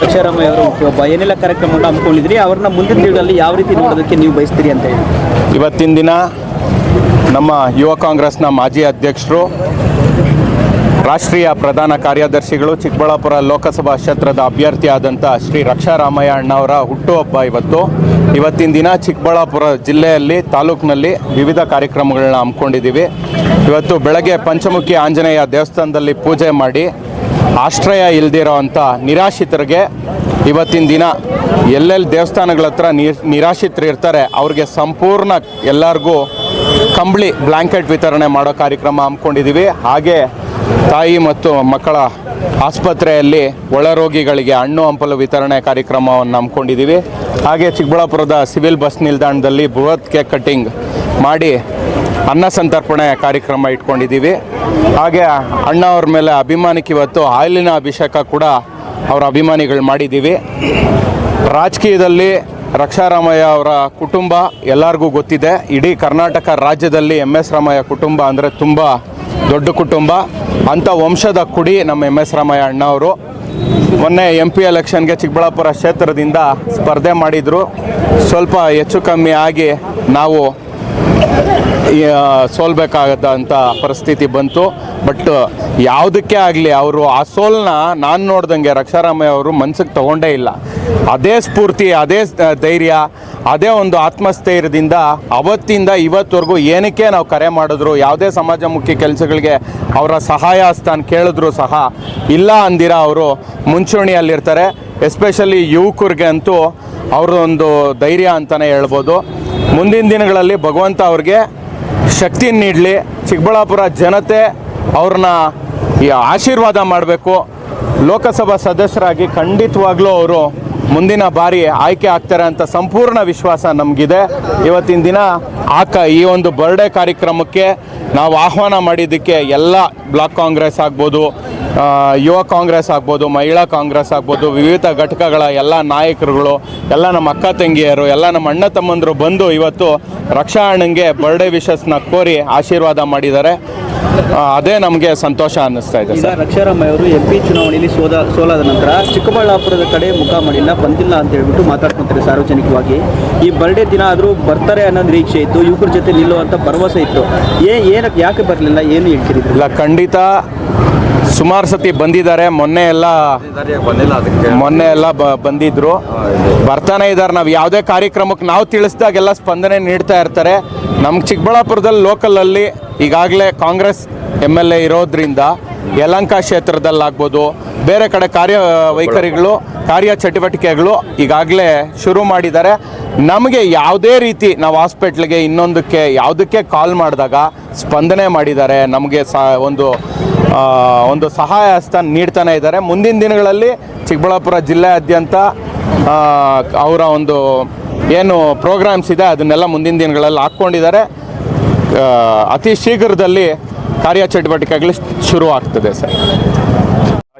ಅಕ್ಷರಮಯ್ಯ ಅವರು ಒಬ್ಬ ಏನೆಲ್ಲ ಕಾರ್ಯಕ್ರಮವನ್ನು ಹಮ್ಮಿಕೊಂಡಿದ್ರಿ ಅವ್ರನ್ನ ಮುಂದಿನ ದಿನಗಳಲ್ಲಿ ಯಾವ ರೀತಿ ನೋಡೋದಕ್ಕೆ ನೀವು ಬಯಸ್ತೀರಿ ಅಂತ ಹೇಳಿ. ಇವತ್ತಿನ ದಿನ ನಮ್ಮ ಯುವ ಕಾಂಗ್ರೆಸ್ನ ಮಾಜಿ ಅಧ್ಯಕ್ಷರು ರಾಷ್ಟ್ರೀಯ ಪ್ರಧಾನ ಕಾರ್ಯದರ್ಶಿಗಳು ಚಿಕ್ಕಬಳ್ಳಾಪುರ ಲೋಕಸಭಾ ಕ್ಷೇತ್ರದ ಅಭ್ಯರ್ಥಿ ಆದಂಥ ಶ್ರೀ ರಕ್ಷಾರಾಮಯ್ಯ ಅಣ್ಣವರ ಹುಟ್ಟುಹಬ್ಬ ಇವತ್ತು. ಇವತ್ತಿನ ದಿನ ಚಿಕ್ಕಬಳ್ಳಾಪುರ ಜಿಲ್ಲೆಯಲ್ಲಿ ತಾಲೂಕಿನಲ್ಲಿ ವಿವಿಧ ಕಾರ್ಯಕ್ರಮಗಳನ್ನ ಹಮ್ಮಿಕೊಂಡಿದ್ದೀವಿ. ಇವತ್ತು ಬೆಳಗ್ಗೆ ಪಂಚಮುಖಿ ಆಂಜನೇಯ ದೇವಸ್ಥಾನದಲ್ಲಿ ಪೂಜೆ ಮಾಡಿ ಆಶ್ರಯ ಇಲ್ದಿರೋ ಅಂಥ ನಿರಾಶ್ರಿತರಿಗೆ ಇವತ್ತಿನ ದಿನ ಎಲ್ಲೆಲ್ಲಿ ದೇವಸ್ಥಾನಗಳ ಹತ್ರ ನೀರ್ ನಿರಾಶ್ರಿತರು ಇರ್ತಾರೆ, ಅವ್ರಿಗೆ ಸಂಪೂರ್ಣ ಎಲ್ಲರಿಗೂ ಕಂಬಳಿ ಬ್ಲ್ಯಾಂಕೆಟ್ ವಿತರಣೆ ಮಾಡೋ ಕಾರ್ಯಕ್ರಮ ಹಮ್ಮಿಕೊಂಡಿದ್ದೀವಿ. ಹಾಗೆ ತಾಯಿ ಮತ್ತು ಮಕ್ಕಳ ಆಸ್ಪತ್ರೆಯಲ್ಲಿ ಒಳರೋಗಿಗಳಿಗೆ ಹಣ್ಣು ಹಂಪಲು ವಿತರಣೆ ಕಾರ್ಯಕ್ರಮವನ್ನು ಹಮ್ಮಿಕೊಂಡಿದ್ದೀವಿ. ಹಾಗೆ ಚಿಕ್ಕಬಳ್ಳಾಪುರದ ಸಿವಿಲ್ ಬಸ್ ನಿಲ್ದಾಣದಲ್ಲಿ ಬೃಹತ್ ಕೇಕ್ ಕಟ್ಟಿಂಗ್ ಮಾಡಿ ಅನ್ನ ಸಂತರ್ಪಣೆ ಕಾರ್ಯಕ್ರಮ ಇಟ್ಕೊಂಡಿದ್ದೀವಿ. ಹಾಗೆ ಅಣ್ಣ ಅವ್ರ ಮೇಲೆ ಅಭಿಮಾನಕ್ಕೆ ಇವತ್ತು ಹಾಲಿನ ಅಭಿಷೇಕ ಕೂಡ ಅವರ ಅಭಿಮಾನಿಗಳು ಮಾಡಿದ್ದೀವಿ. ರಾಜಕೀಯದಲ್ಲಿ ರಕ್ಷಾರಾಮಯ್ಯ ಅವರ ಕುಟುಂಬ ಎಲ್ಲರಿಗೂ ಗೊತ್ತಿದೆ. ಇಡೀ ಕರ್ನಾಟಕ ರಾಜ್ಯದಲ್ಲಿ ಎಂ ಎಸ್ ರಾಮಯ್ಯ ಕುಟುಂಬ ಅಂದರೆ ತುಂಬ ದೊಡ್ಡ ಕುಟುಂಬ, ಅಂಥ ವಂಶದ ಕುಡಿ ನಮ್ಮ ಎಂ ಎಸ್ ರಾಮಯ್ಯ ಅಣ್ಣ ಅವರು ಮೊನ್ನೆ ಎಂ ಪಿ ಎಲೆಕ್ಷನ್ಗೆ ಚಿಕ್ಕಬಳ್ಳಾಪುರ ಕ್ಷೇತ್ರದಿಂದ ಸ್ಪರ್ಧೆ ಮಾಡಿದರು. ಸ್ವಲ್ಪ ಹೆಚ್ಚು ಕಮ್ಮಿ ಆಗಿ ನಾವು ಸೋಲ್ಬೇಕಾಗದಂಥ ಪರಿಸ್ಥಿತಿ ಬಂತು. ಬಟ್ ಯಾವುದಕ್ಕೆ ಆಗಲಿ, ಅವರು ಆ ಸೋಲನ್ನ ನಾನು ನೋಡ್ದಂಗೆ ರಕ್ಷಾರಾಮಯ್ಯ ಅವರು ಮನ್ಸಿಗೆ ತಗೊಂಡೇ ಇಲ್ಲ. ಅದೇ ಸ್ಫೂರ್ತಿ, ಅದೇ ಧೈರ್ಯ, ಅದೇ ಒಂದು ಆತ್ಮಸ್ಥೈರ್ಯದಿಂದ ಅವತ್ತಿಂದ ಇವತ್ತವರೆಗೂ ಏನಕ್ಕೆ ನಾವು ಕರೆ ಮಾಡಿದ್ರು, ಯಾವುದೇ ಸಮಾಜಮುಖಿ ಕೆಲಸಗಳಿಗೆ ಅವರ ಸಹಾಯ ಸ್ಥಾನ ಕೇಳಿದ್ರು ಸಹ ಇಲ್ಲ ಅಂದಿರ ಅವರು. ಮುಂಚೂಣಿಯಲ್ಲಿರ್ತಾರೆ, ಎಸ್ಪೆಷಲಿ ಯುವಕರಿಗೆ ಅಂತೂ ಅವ್ರದ್ದೊಂದು ಧೈರ್ಯ ಅಂತಲೇ ಹೇಳ್ಬೋದು. ಮುಂದಿನ ದಿನಗಳಲ್ಲಿ ಭಗವಂತ ಅವ್ರಿಗೆ ಶಕ್ತಿ ನೀಡಲಿ. ಚಿಕ್ಕಬಳ್ಳಾಪುರ ಜನತೆ ಅವ್ರನ್ನ ಈ ಆಶೀರ್ವಾದ ಮಾಡಬೇಕು. ಲೋಕಸಭಾ ಸದಸ್ಯರಾಗಿ ಖಂಡಿತವಾಗ್ಲೂ ಅವರು ಮುಂದಿನ ಬಾರಿ ಆಯ್ಕೆ ಆಗ್ತಾರೆ ಅಂತ ಸಂಪೂರ್ಣ ವಿಶ್ವಾಸ ನಮಗಿದೆ. ಇವತ್ತಿನ ದಿನ ಆಕ ಈ ಒಂದು ಬರ್ಡೇ ಕಾರ್ಯಕ್ರಮಕ್ಕೆ ನಾವು ಆಹ್ವಾನ ಮಾಡಿದ್ದಕ್ಕೆ ಎಲ್ಲ ಬ್ಲಾಕ್ ಕಾಂಗ್ರೆಸ್ ಆಗ್ಬೋದು ಯುವ ಕಾಂಗ್ರೆಸ್ ಆಗ್ಬೋದು ಮಹಿಳಾ ಕಾಂಗ್ರೆಸ್ ಆಗ್ಬೋದು ವಿವಿಧ ಘಟಕಗಳ ಎಲ್ಲ ನಾಯಕರುಗಳು ಎಲ್ಲ ನಮ್ಮ ಅಕ್ಕ ತಂಗಿಯರು ಎಲ್ಲ ನಮ್ಮ ಅಣ್ಣ ತಮ್ಮಂದರು ಬಂದು ಇವತ್ತು ರಕ್ಷಾ ಅಣ್ಣಂಗೆ ಬರ್ಡೇ ವಿಶಸ್ನ ಕೋರಿ ಆಶೀರ್ವಾದ ಮಾಡಿದ್ದಾರೆ. ಅದೇ ನಮಗೆ ಸಂತೋಷ ಅನ್ನಿಸ್ತಾ ಇದೆ ಸರ್. ರಕ್ಷಾರಾಮಯ್ಯ ಅವರು ಎಂ ಪಿ ಚುನಾವಣೆಯಲ್ಲಿ ಸೋದ ಸೋಲಾದ ನಂತರ ಚಿಕ್ಕಬಳ್ಳಾಪುರದ ಕಡೆ ಮುಖ ಮಾಡಿಲ್ಲ ಬಂದಿಲ್ಲ ಅಂತ ಹೇಳ್ಬಿಟ್ಟು ಮಾತಾಡ್ಕೊತಾರೆ ಸಾರ್ವಜನಿಕವಾಗಿ. ಈ ಬರ್ಡೇ ದಿನ ಆದರೂ ಬರ್ತಾರೆ ಅನ್ನೋ ನಿರೀಕ್ಷೆ ಇತ್ತು ಯುವಕರ ಜೊತೆ ನಿಲ್ಲುವಂಥ ಭರವಸೆ ಇತ್ತು. ಏ ಏನಕ್ಕೆ ಯಾಕೆ ಬರಲಿಲ್ಲ ಏನು ಹೇಳ್ತೀರಿ? ಇಲ್ಲ ಖಂಡಿತ ಸುಮಾರು ಸತಿ ಬಂದಿದ್ದಾರೆ. ಮೊನ್ನೆ ಎಲ್ಲ ಮೊನ್ನೆ ಎಲ್ಲ ಬಂದಿದ್ರು. ಬರ್ತಾನೆ ಇದ್ದಾರೆ ನಾವು ಯಾವುದೇ ಕಾರ್ಯಕ್ರಮಕ್ಕೆ ನಾವು ತಿಳಿಸಿದಾಗೆಲ್ಲ ಸ್ಪಂದನೆ ನೀಡ್ತಾ ಇರ್ತಾರೆ. ನಮ್ಮ ಚಿಕ್ಕಬಳ್ಳಾಪುರದಲ್ಲಿ ಲೋಕಲಲ್ಲಿ ಈಗಾಗಲೇ ಕಾಂಗ್ರೆಸ್ ಎಂ ಎಲ್ ಎ ಇರೋದ್ರಿಂದ ಯಲಂಕ ಕ್ಷೇತ್ರದಲ್ಲಾಗ್ಬೋದು ಬೇರೆ ಕಡೆ ಕಾರ್ಯ ವೈಖರಿಗಳು, ಕಾರ್ಯ ಚಟುವಟಿಕೆಗಳು ಈಗಾಗಲೇ ಶುರು ಮಾಡಿದ್ದಾರೆ. ನಮಗೆ ಯಾವುದೇ ರೀತಿ ನಾವು ಹಾಸ್ಪಿಟ್ಲಿಗೆ ಇನ್ನೊಂದಕ್ಕೆ ಯಾವುದಕ್ಕೆ ಕಾಲ್ ಮಾಡಿದಾಗ ಸ್ಪಂದನೆ ಮಾಡಿದ್ದಾರೆ. ನಮಗೆ ಸಾ ಒಂದು ಒಂದು ಸಹಾಯ ಹಸ್ತ ನೀಡ್ತಾನೆ ಇದ್ದಾರೆ. ಮುಂದಿನ ದಿನಗಳಲ್ಲಿ ಚಿಕ್ಕಬಳ್ಳಾಪುರ ಜಿಲ್ಲೆಯಾದ್ಯಂತ ಅವರ ಒಂದು ಏನು ಪ್ರೋಗ್ರಾಮ್ಸ್ ಇದೆ, ಅದನ್ನೆಲ್ಲ ಮುಂದಿನ ದಿನಗಳಲ್ಲಿ ಹಾಕ್ಕೊಂಡಿದ್ದಾರೆ. ಅತಿ ಶೀಘ್ರದಲ್ಲಿ ಕಾರ್ಯಚಟುವಟಿಕೆಗಳು ಶುರು ಆಗ್ತದೆ ಸರ್.